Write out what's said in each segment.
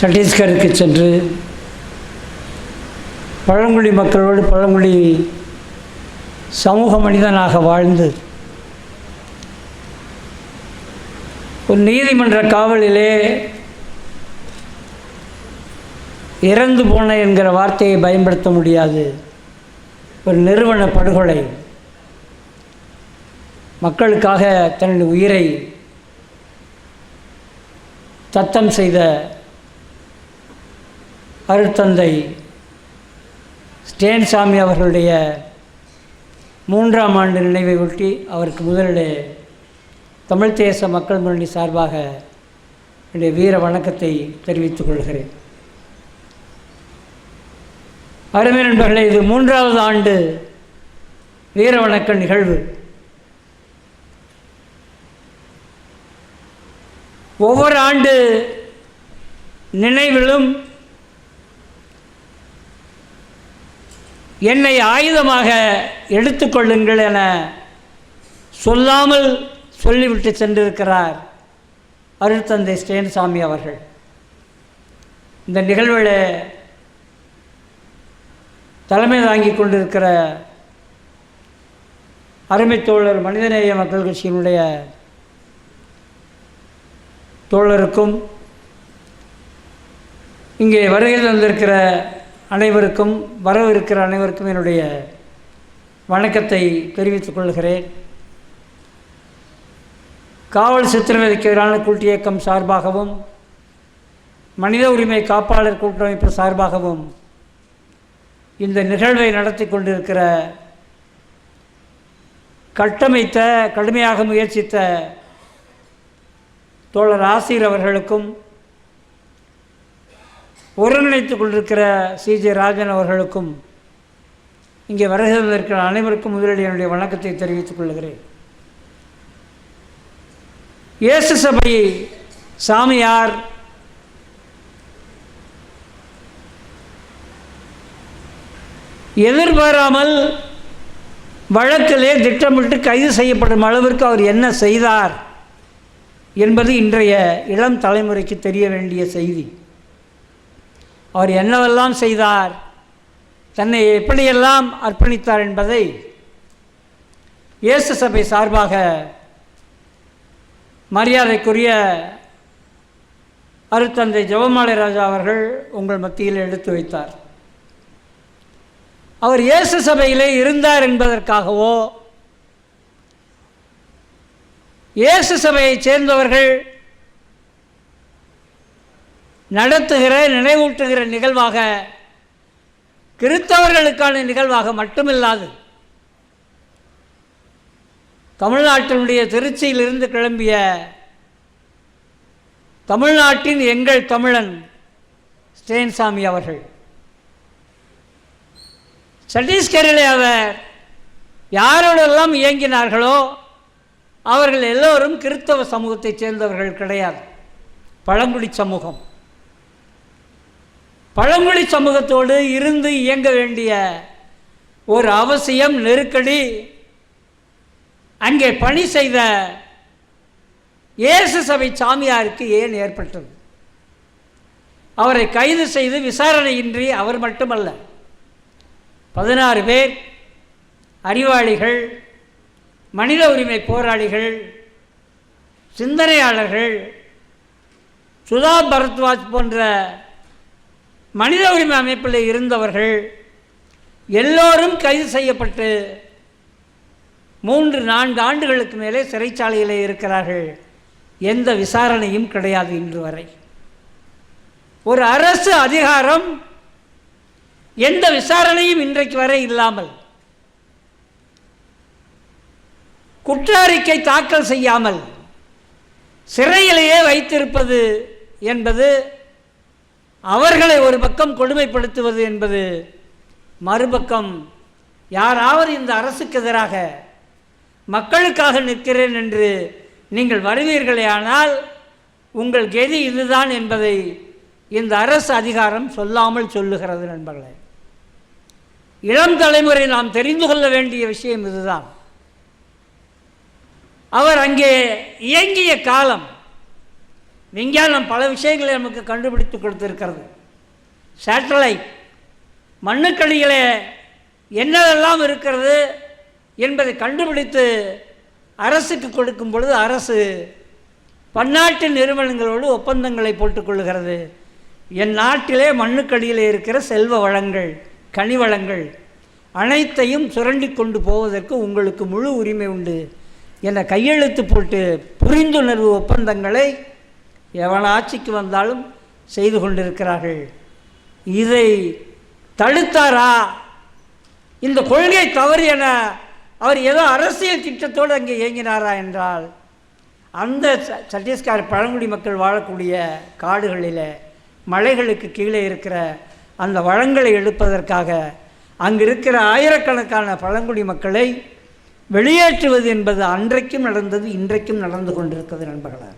சத்தீஸ்கருக்கு சென்று பழங்குடி மக்களோடு பழங்குடி சமூக மனிதனாக வாழ்ந்து ஒரு நீதிமன்ற காவலிலே இறந்து போன என்கிற வார்த்தையை பயன்படுத்த முடியாது. ஒரு நிறுவன படுகொலை. மக்களுக்காக தன்னுடைய உயிரை தத்தம் செய்த அருட்தந்தை ஸ்டேன்சாமி அவர்களுடைய மூன்றாம் ஆண்டு நினைவை ஒட்டி அவருக்கு முதலில் தமிழ் தேச மக்கள் முன்னணி சார்பாக என்னுடைய வீர வணக்கத்தை தெரிவித்துக் கொள்கிறேன். அருமை நண்பர்களே இது மூன்றாவது ஆண்டு வீர வணக்க நிகழ்வு. ஒவ்வொரு ஆண்டு நினைவிலும் என்னை ஆயுதமாக எடுத்துக்கொள்ளுங்கள் என சொல்லாமல் சொல்லிவிட்டு சென்றிருக்கிறார் அருட்தந்தை ஸ்டேன்சாமி அவர்கள். இந்த நிகழ்வில் தலைமை தாங்கி கொண்டிருக்கிற அருமை தோழர் மனிதநேய மக்கள் கட்சியினுடைய தோழருக்கும் இங்கே வருகை தந்திருக்கிற அனைவருக்கும் வரவிருக்கிற அனைவருக்கும் என்னுடைய வணக்கத்தை தெரிவித்துக் கொள்கிறேன். காவல் சித்திரவதைக்கு எதிரான கூட்டு இயக்கம் சார்பாகவும் மனித உரிமை காப்பாளர் கூட்டமைப்பு சார்பாகவும் இந்த நிகழ்வை நடத்தி கொண்டிருக்கிற கட்டமைத்த கடுமையாக முயற்சித்த தோழர் ஆசிரியர் அவர்களுக்கும் ஒருங்கிணைத்து கொண்டிருக்கிற சி. ஜே. ராஜன் அவர்களுக்கும் இங்கே வருகிறதற்கிற அனைவருக்கும் முதலில் என்னுடைய வணக்கத்தை தெரிவித்துக் கொள்கிறேன். இயேசு சபை சாமியார் எதிர்பாராமல் வழக்கிலே திட்டமிட்டு கைது செய்யப்படும் அளவிற்கு அவர் என்ன செய்தார் என்பது இன்றைய இளம் தலைமுறைக்கு தெரிய வேண்டிய செய்தி. அவர் என்னவெல்லாம் செய்தார்? தன்னை எப்படியெல்லாம் அர்ப்பணித்தார் என்பதை இயேசு சபை சார்பாக மரியாதைக்குரிய அருத்தந்தை ஜெவமாலை ராஜா அவர்கள் உங்கள் மத்தியில் எடுத்து வைத்தார். அவர் இயேசு சபையிலே இருந்தார் என்பதற்காகவோ இயேசு சபையைச் சேர்ந்தவர்கள் நடத்துகிற நினைவூட்டுகிற நிகழ்வாக கிறித்தவர்களுக்கான நிகழ்வாக மட்டுமில்லாது தமிழ்நாட்டினுடைய திருச்சியிலிருந்து கிளம்பிய தமிழ்நாட்டின் எங்கள் தமிழன் ஸ்டேன்சாமி அவர்கள். சட்டீஸ்கரிலே அவர் யாரோடெல்லாம் இயங்கினார்களோ அவர்கள் எல்லோரும் கிறித்தவ சமூகத்தைச் சேர்ந்தவர்கள் கிடையாது. பழங்குடி சமூகம். பழங்குடி சமூகத்தோடு இருந்து இயங்க வேண்டிய ஒரு அவசியம் நெருக்கடி. அங்கே பணி செய்த இயேசு சபை சாமியாருக்கு ஏன் ஏற்பட்டது? அவரை கைது செய்து விசாரணையின்றி அவர் மட்டுமல்ல பதினாறு பேர் அறிவாளிகள் மனித உரிமை போராளிகள் சிந்தனையாளர்கள் சுதா பரத்வாஜ் போன்ற மனித உரிமை அமைப்பில் இருந்தவர்கள் எல்லோரும் கைது செய்யப்பட்டு மூன்று நான்கு ஆண்டுகளுக்கு மேலே சிறைச்சாலையில் இருக்கிறார்கள். எந்த விசாரணையும் கிடையாது இன்று வரை. ஒரு அரசு அதிகாரம் எந்த விசாரணையும் இன்றைக்கு வரை இல்லாமல் குற்ற அறிக்கை தாக்கல் செய்யாமல் சிறையிலேயே வைத்திருப்பது என்பது அவர்களை ஒரு பக்கம் கொடுமைப்படுத்துவது என்பது மறுபக்கம் யாராவது இந்த அரசுக்கு எதிராக மக்களுக்காக நிற்கிறேன் என்று நீங்கள் வருவீர்களே ஆனால் உங்கள் கெதி இதுதான் என்பதை இந்த அரசு அதிகாரம் சொல்லாமல் சொல்லுகிறது நண்பர்களே. இளம் தலைமுறை நாம் தெரிந்து கொள்ள வேண்டிய விஷயம் இதுதான். அவர் அங்கே இயங்கிய காலம் விஞ்ஞானம் பல விஷயங்களை நமக்கு கண்டுபிடித்து கொடுத்திருக்கிறது. சேட்டலைட் மண்ணுக்கடிகளே என்னெல்லாம் இருக்கிறது என்பதை கண்டுபிடித்து அரசுக்கு கொடுக்கும் பொழுது அரசு பன்னாட்டு நிறுவனங்களோடு ஒப்பந்தங்களை போட்டுக்கொள்கிறது என் நாட்டிலே மண்ணுக்கடியில் இருக்கிற செல்வ வளங்கள் கனிவளங்கள் அனைத்தையும் சுரண்டி கொண்டு போவதற்கு உங்களுக்கு முழு உரிமை உண்டு. என கையெழுத்து போட்டு புரிந்துணர்வு ஒப்பந்தங்களை எவன் ஆட்சிக்கு வந்தாலும் செய்து கொண்டிருக்கிறார்கள். இதை தடுத்தாரா? இந்த கொள்கை தவறு என அவர் ஏதோ அரசியல் திட்டத்தோடு அங்கே இயங்கினாரா என்றால் அந்த ச- சத்தீஸ்கர் பழங்குடி மக்கள் வாழக்கூடிய காடுகளில் மலைகளுக்கு கீழே இருக்கிற அந்த வளங்களை எடுப்பதற்காக அங்கு இருக்கிற ஆயிரக்கணக்கான பழங்குடி மக்களை வெளியேற்றுவது என்பது அன்றைக்கும் நடந்தது இன்றைக்கும் நடந்து கொண்டிருக்கிறது நண்பர்களாக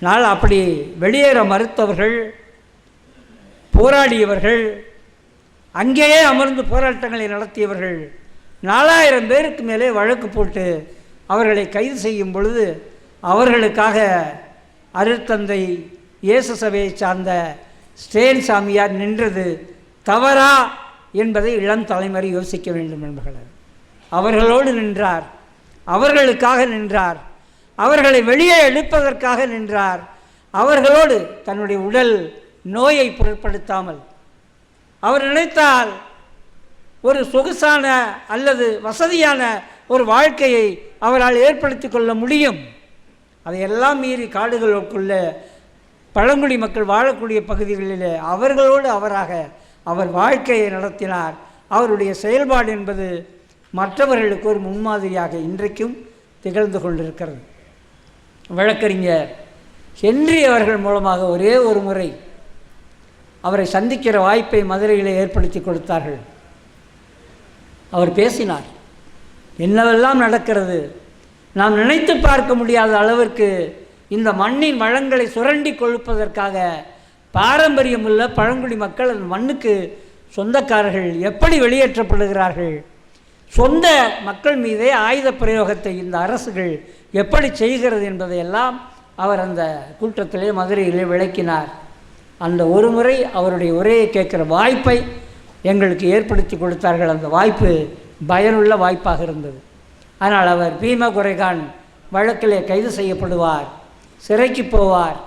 நாள் அப்படி வெளியேற மறுத்தவர்கள் போராடியவர்கள் அங்கேயே அமர்ந்து போராட்டங்களை நடத்தியவர்கள் நாலாயிரம் பேருக்கு மேலே வழக்கு போட்டு அவர்களை கைது செய்யும் பொழுது அவர்களுக்காக அருத்தந்தை இயேசு சபையை சார்ந்த ஸ்டேன் சாமியார் நின்றது தவறா என்பதை இளம் தலைமுறை யோசிக்க வேண்டும் என்பர்கள். அவர்களோடு நின்றார். அவர்களுக்காக நின்றார். அவர்களை வெளியே எழுப்பதற்காக நின்றார். அவர்களோடு தன்னுடைய உடல் நோயை பொருட்படுத்தாமல். அவர் நினைத்தால் ஒரு சொகுசான அல்லது வசதியான ஒரு வாழ்க்கையை அவரால் ஏற்படுத்தி கொள்ள முடியும். அதையெல்லாம் மீறி காடுகளுக்குள்ள பழங்குடி மக்கள் வாழக்கூடிய பகுதிகளிலே அவர்களோடு அவராக அவர் வாழ்க்கையை நடத்தினார். அவருடைய செயல்பாடு என்பது மற்றவர்களுக்கு ஒரு முன்மாதிரியாக இன்றைக்கும் திகழ்ந்து கொண்டிருக்கிறது. வழக்கறிஞர் ஹென்றி அவர்கள் மூலமாக ஒரே ஒரு முறை அவரை சந்திக்கிற வாய்ப்பை மதுரையில் ஏற்படுத்தி கொடுத்தார்கள். அவர் பேசினார் என்னவெல்லாம் நடக்கிறது? நாம் நினைத்து பார்க்க முடியாத அளவிற்கு இந்த மண்ணின் வளங்களை சுரண்டி கொழுப்பதற்காக பாரம்பரியமுள்ள பழங்குடி மக்கள் அந்த மண்ணுக்கு சொந்தக்காரர்கள் எப்படி வெளியேற்றப்படுகிறார்கள்? சொந்த மக்கள் மீதே ஆயுத பிரயோகத்தை இந்த அரசுகள் எப்படி செய்கிறது என்பதையெல்லாம் அவர் அந்த கூட்டத்திலே மதுரையிலே விளக்கினார். அந்த ஒரு முறை அவருடைய உரையை கேட்குற வாய்ப்பை எங்களுக்கு ஏற்படுத்தி கொடுத்தார்கள். அந்த வாய்ப்பு பயனுள்ள வாய்ப்பாக இருந்தது. ஆனால் அவர் பீம குறைகான் வழக்கிலே கைது செய்யப்படுவார் சிறைக்கு போவார்.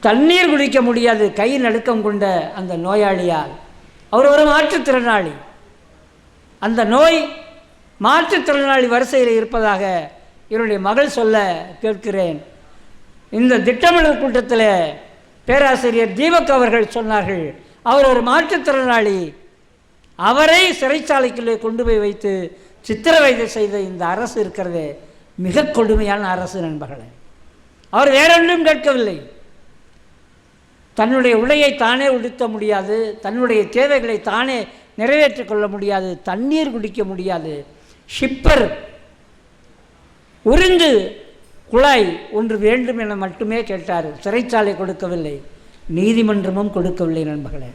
தண்ணீர் குடிக்க முடியாது கை நடுக்கம் கொண்ட அந்த நோயாளியால். அவர் ஒரு மாற்றுத்திறனாளி. அந்த நோய் மாற்றுத்திறனாளி வரிசையில் இருப்பதாக என்னுடைய மகள் சொல்ல கேட்கிறேன். இந்த திட்டமிடல் கூட்டத்தில் பேராசிரியர் தீபக் அவர்கள் சொன்னார்கள் அவர் ஒரு மாற்றுத்திறனாளி அவரை சிறைச்சாலைக்குள்ளே கொண்டு போய் வைத்து சித்திரவதை செய்த இந்த அரசு இருக்கிறதே மிக கொடுமையான அரசு நண்பர்களே. அவர் வேறொன்றும் கேட்கவில்லை. தன்னுடைய உடையை தானே உடுத்த முடியாது தன்னுடைய தேவைகளை தானே நிறைவேற்றிக் கொள்ள முடியாது தண்ணீர் குடிக்க முடியாது ஷிப்பர் உறிந்து குழாய் ஒன்று வேண்டும் என மட்டுமே கேட்டார். சிறைச்சாலை கொடுக்கவில்லை. நீதிமன்றமும் கொடுக்கவில்லை நண்பர்களே.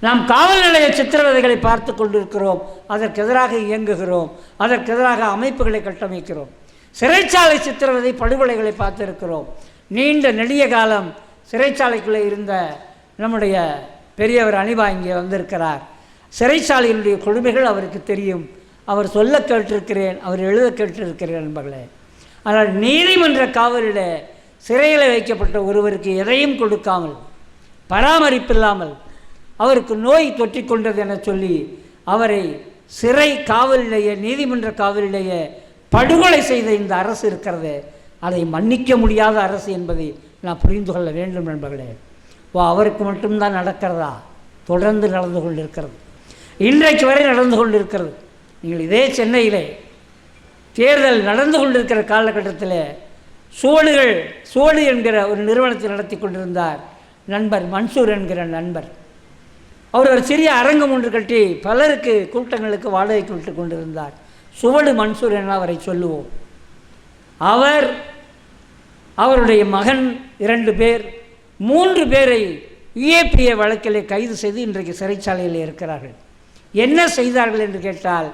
நாம் காவல் நிலைய சித்திரவதைகளை பார்த்து கொண்டிருக்கிறோம். அதற்கு எதிராக இயங்குகிறோம். அதற்கு எதிராக அமைப்புகளை கட்டமைக்கிறோம். சிறைச்சாலை சித்திரவதை படுகொலைகளை பார்த்திருக்கிறோம். நீண்ட நெடிய காலம் சிறைச்சாலைக்குள்ளே இருந்த நம்முடைய பெரியவர் அணிவா இங்கே வந்திருக்கிறார். சிறைச்சாலையினுடைய கொடுமைகள் அவருக்கு தெரியும். அவர் சொல்ல கேட்டிருக்கிறேன் அவர் எழுத கேட்டிருக்கிறேன் நண்பர்களே. ஆனால் நீதிமன்ற காவலில் சிறையில் வைக்கப்பட்ட ஒருவருக்கு எதையும் கொடுக்காமல் பராமரிப்பில்லாமல் அவருக்கு நோய் தொற்றிக்கொண்டது என சொல்லி அவரை சிறை காவலிலேயே நீதிமன்ற காவலிலேயே படுகொலை செய்த இந்த அரசு இருக்கிறது. அதை மன்னிக்க முடியாத அரசு என்பதை நான் புரிந்து கொள்ள வேண்டும் நண்பர்களே. ஓ அவருக்கு மட்டும்தான் நடக்கிறதா? தொடர்ந்து நடந்து கொண்டிருக்கிறது. இன்றைக்கு வரை நடந்து கொண்டிருக்கிறது. நீங்கள் இதே சென்னையிலே தேர்தல் நடந்து கொண்டிருக்கிற காலகட்டத்தில் சுவடுகள் சுவடு என்கிற ஒரு நிறுவனத்தை நடத்தி கொண்டிருந்தார் நண்பர் மன்சூர் என்கிற நண்பர். அவர் ஒரு சிறிய அரங்கம் ஒன்று கட்டி பலருக்கு கூட்டங்களுக்கு வாடகைக்கு விட்டு கொண்டிருந்தார். சுவடு மன்சூர் என அவரை சொல்லுவோம். அவர் அவருடைய மகன் இரண்டு பேர் மூன்று பேரை யுஏபிஏ வழக்கிலே கைது செய்து இன்றைக்கு சிறைச்சாலையில் இருக்கிறார்கள். என்ன செய்தார்கள் என்று கேட்டால்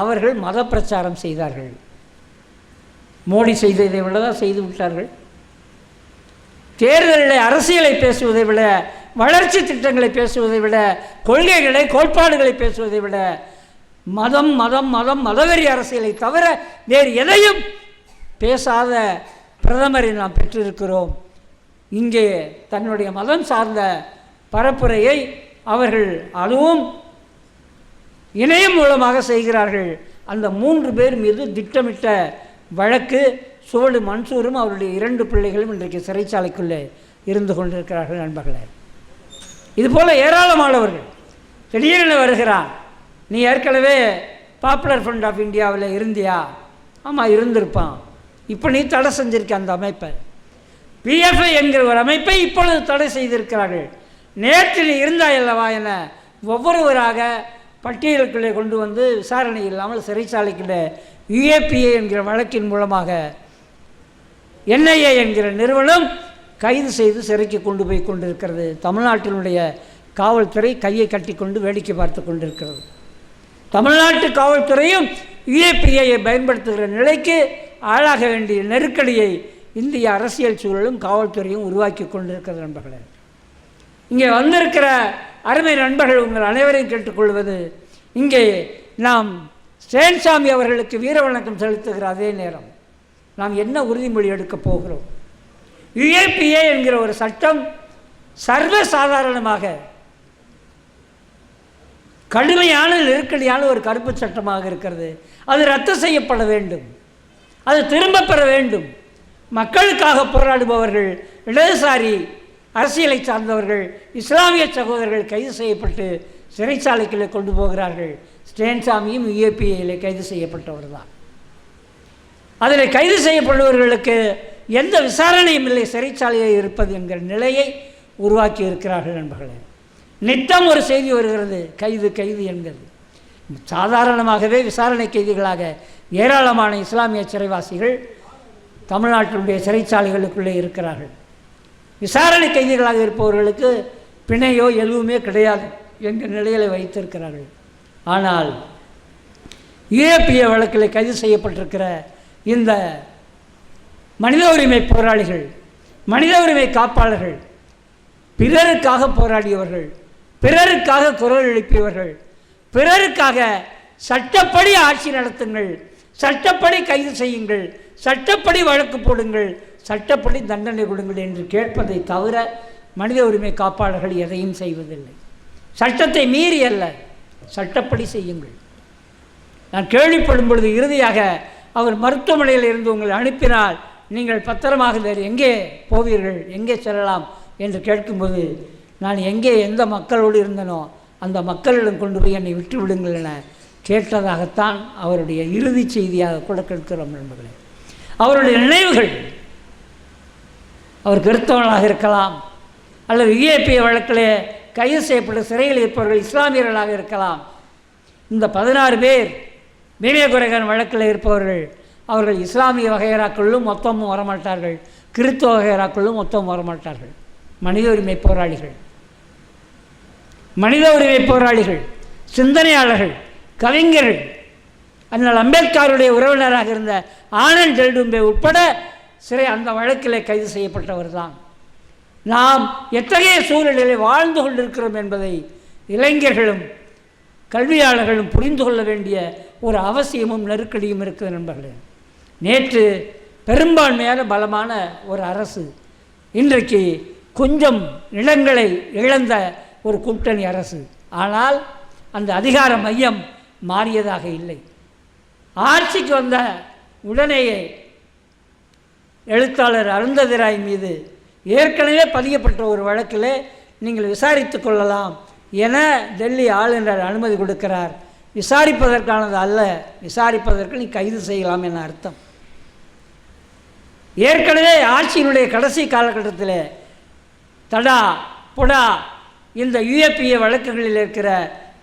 அவர்கள் மத பிரச்சாரம் செய்தார்கள். மோடி செய்ததை விட தான் செய்து விட்டார்கள். தேர்தலில் அரசியலை பேசுவதை விட வளர்ச்சி திட்டங்களை பேசுவதை விட கொள்கைகளை கோட்பாடுகளை பேசுவதை விட மதம் மதம் மதம் மதவெறி அரசியலை தவிர வேறு எதையும் பேசாத பிரதமரை நாம் பெற்றிருக்கிறோம். இங்கே தன்னுடைய மதம் சார்ந்த பரப்புரையை அவர்கள் அதுவும் இணையம் மூலமாக செய்கிறார்கள். அந்த மூன்று பேர் மீது திட்டமிட்ட வழக்கு சுவடு மன்சூரும் அவருடைய இரண்டு பிள்ளைகளும் இன்றைக்கு சிறைச்சாலைக்குள்ளே இருந்து கொண்டிருக்கிறார்கள் நண்பர்களே. இதுபோல் ஏராளமானவர்கள் திடீரென வருகிறான் நீ ஏற்கனவே பாப்புலர் ஃப்ரண்ட் ஆஃப் இந்தியாவில் இருந்தியா? ஆமாம் இருந்திருப்பான். இப்போ நீ தடை செஞ்சிருக்க அந்த அமைப்பை. பிஎஃப்ஐ என்கிற ஒரு அமைப்பை இப்பொழுது தடை செய்திருக்கிறார்கள். நேற்று நீ இருந்தாயல்லவா என ஒவ்வொருவராக பட்டியலுக்குள்ளே கொண்டு வந்து விசாரணை இல்லாமல் சிறைச்சாலைக்குள்ளே யுஏபிஏ என்கிற வழக்கின் மூலமாக என்ஐஏ என்கிற நிறுவனம் கைது செய்து சிறைக்கு கொண்டு போய் கொண்டிருக்கிறது. தமிழ்நாட்டினுடைய காவல்துறை கையை கட்டி கொண்டு வேடிக்கை பார்த்து கொண்டிருக்கிறது. தமிழ்நாட்டு காவல்துறையும் யுஏபிஐயை பயன்படுத்துகிற நிலைக்கு ஆளாக வேண்டிய நெருக்கடியை இந்திய அரசியல் சூழலும் காவல்துறையும் உருவாக்கி கொண்டிருக்கிறது நண்பர்களே. இங்கே வந்திருக்கிற அருமை நண்பர்கள் உங்கள் அனைவரையும் கேட்டுக்கொள்வது இங்கே நாம் ஸ்டேன்சாமி அவர்களுக்கு வீர வணக்கம் செலுத்துகிற அதே நேரம். நாம் என்ன உறுதிமொழி எடுக்கப் போகிறோம்? யுஏபிஏ என்கிற ஒரு சட்டம் சர்வசாதாரணமாக கடுமையான நெருக்கடியான ஒரு கருப்பு சட்டமாக இருக்கிறது. அது ரத்து செய்யப்பட வேண்டும். அது திரும்ப பெற வேண்டும். மக்களுக்காக போராடுபவர்கள் இடதுசாரி அரசியலை சார்ந்தவர்கள் இஸ்லாமிய சகோதரர்கள் கைது செய்யப்பட்டு சிறைச்சாலைக்குள்ளே கொண்டு போகிறார்கள். ஸ்டேன்சாமியும் யுஏபிஐயில் கைது செய்யப்பட்டவர் தான். அதில் கைது செய்யப்படுபவர்களுக்கு எந்த விசாரணையும் இல்லை. சிறைச்சாலையில் இருப்பது என்கிற நிலையை உருவாக்கி இருக்கிறார்கள் நண்பர்களே. நித்தம் ஒரு செய்தி வருகிறது. கைது கைது என்கிறது. சாதாரணமாகவே விசாரணை கைதிகளாக ஏராளமான இஸ்லாமிய சிறைவாசிகள் தமிழ்நாட்டினுடைய சிறைச்சாலைகளுக்குள்ளே இருக்கிறார்கள். விசாரணை கைதிகளாக இருப்பவர்களுக்கு பிணையோ எதுவுமே கிடையாது என்கிற நிலையில வைத்திருக்கிறார்கள். ஆனால் யுஏபிஏ வழக்கில் கைது செய்யப்பட்டிருக்கிற இந்த மனித உரிமை போராளிகள் மனித உரிமை காப்பாளர்கள் பிறருக்காக போராடியவர்கள் பிறருக்காக குரல் எழுப்பியவர்கள் பிறருக்காக சட்டப்படி ஆட்சி நடத்துங்கள் சட்டப்படி கைது செய்யுங்கள் சட்டப்படி வழக்கு போடுங்கள் சட்டப்படி தண்டனை கொடுங்கள் என்று கேட்பதை தவிர மனித உரிமை காப்பாளர்கள் எதையும் செய்வதில்லை. சட்டத்தை மீறி அல்ல சட்டப்படி செய்யுங்கள். நான் கேள்விப்படும் பொழுது இறுதியாக அவர் மருத்துவமனையில் இருந்து உங்களை அனுப்பினால் நீங்கள் பத்திரமாக வேறு எங்கே போவீர்கள் எங்கே செல்லலாம் என்று கேட்கும்போது நான் எங்கே எந்த மக்களோடு இருந்தனோ அந்த மக்களிடம் கொண்டு போய் என்னை விட்டு விடுங்கள் என கேட்டதாகத்தான் அவருடைய இறுதி செய்தியாக கூட கேட்கிறோம் நண்பர்களே. அவருடைய நினைவுகள் அவர் கிறிஸ்தவர்களாக இருக்கலாம். அல்லது விஏபி வழக்கிலே கைது செய்யப்பட்ட சிறையில் இருப்பவர்கள் இஸ்லாமியர்களாக இருக்கலாம். இந்த பதினாறு பேர் விவேகுரகன் வழக்கில் இருப்பவர்கள் அவர்கள் இஸ்லாமிய வகையராக்களும் மொத்தமும் வரமாட்டார்கள். கிறித்துவ வகையராக்களும் மொத்தமும் வரமாட்டார்கள். மனித உரிமை போராளிகள். மனித உரிமை போராளிகள் சிந்தனையாளர்கள் கவிஞர்கள். அண்ணல் அம்பேத்கருடைய உறவினராக இருந்த ஆனந்த் ஜெல்டும்பே உட்பட சிறை அந்த வழக்கில் கைது செய்யப்பட்டவர் தான் நாம் எத்தகைய சூழ்நிலையில் வாழ்ந்து கொண்டிருக்கிறோம் என்பதை இளைஞர்களும் கல்வியாளர்களும் புரிந்து கொள்ள வேண்டிய ஒரு அவசியமும் நெருக்கடியும் இருக்குது நண்பர்களே. நேற்று பெரும்பான்மையான பலமான ஒரு அரசு இன்றைக்கு கொஞ்சம் நிலங்களை இழந்த ஒரு கூட்டணி அரசு. ஆனால் அந்த அதிகார மையம் மாறியதாக இல்லை. ஆட்சிக்கு வந்த உடனேயே எழுத்தாளர் அருந்ததிராய் மீது ஏற்கனவே பதியப்பட்ட ஒரு வழக்கில் நீங்கள் விசாரித்து கொள்ளலாம் என டெல்லி ஆளுநர் அனுமதி கொடுக்கிறார். விசாரிப்பதற்கானது அல்ல விசாரிப்பதற்கு நீ கைது செய்யலாம் என அர்த்தம். ஏற்கனவே ஆட்சியினுடைய கடைசி காலகட்டத்தில் தடா புடா இந்த யூஏபிஏ வழக்குகளில் இருக்கிற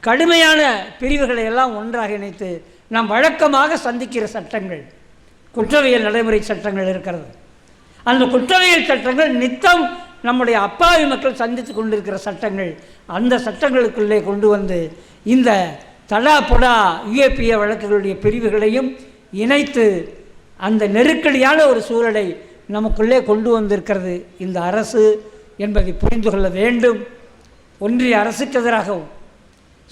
கடுமையான பிரிவுகளை எல்லாம் ஒன்றாக இணைத்து நாம் வழக்கமாக சந்திக்கிற சட்டங்கள் குற்றவியல் நடைமுறை சட்டங்கள் இருக்கிறது. அந்த குற்றவியல் சட்டங்கள் நித்தம் நம்முடைய அப்பாவி மக்கள் சந்தித்து கொண்டிருக்கிற சட்டங்கள். அந்த சட்டங்களுக்குள்ளே கொண்டு வந்து இந்த தடா புடா யுஏபிஏ வழக்குகளுடைய பிரிவுகளையும் இணைத்து அந்த நெருக்கடியான ஒரு சூழலை நமக்குள்ளே கொண்டு வந்திருக்கிறது இந்த அரசு என்பதை புரிந்து கொள்ள வேண்டும். ஒன்றிய அரசுக்கு எதிராகவும்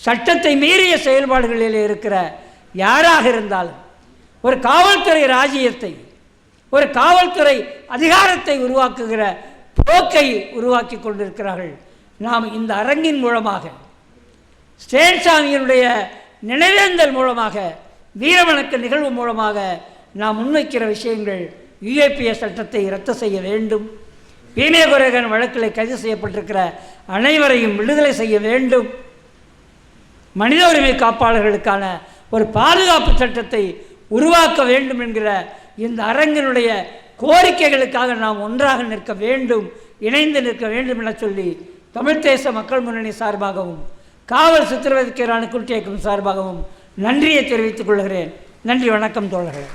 சட்டத்தை மீறிய செயல்பாடுகளில் இருக்கிற யாராக இருந்தாலும் ஒரு காவல்துறை ராஜ்யத்தை ஒரு காவல்துறை அதிகாரத்தை உருவாக்குகிற போக்கை உருவாக்கி கொண்டிருக்கிறார்கள். நாம் இந்த அரங்கின் மூலமாக ஸ்டேன்சாமியினுடைய நினைவேந்தல் மூலமாக வீரவணக்க நிகழ்வு மூலமாக நாம் முன்வைக்கிற விஷயங்கள் யுஏபிஎஸ் சட்டத்தை ரத்து செய்ய வேண்டும். பீமேகுரகன் வழக்கில் கைது செய்யப்பட்டிருக்கிற அனைவரையும் விடுதலை செய்ய வேண்டும். மனித உரிமை காப்பாளர்களுக்கான ஒரு பாதுகாப்பு சட்டத்தை உருவாக்க வேண்டும் என்கிற இந்த அரங்கினுடைய கோரிக்கைகளுக்காக நாம் ஒன்றாக நிற்க வேண்டும் இணைந்து நிற்க வேண்டும் என சொல்லி தமிழ் தேச மக்கள் முன்னணி சார்பாகவும் காவல் சித்திரவதைக்கு அணுக்குள் இயக்கம் சார்பாகவும் நன்றியை தெரிவித்துக் கொள்கிறேன். நன்றி வணக்கம் தோழர்களே.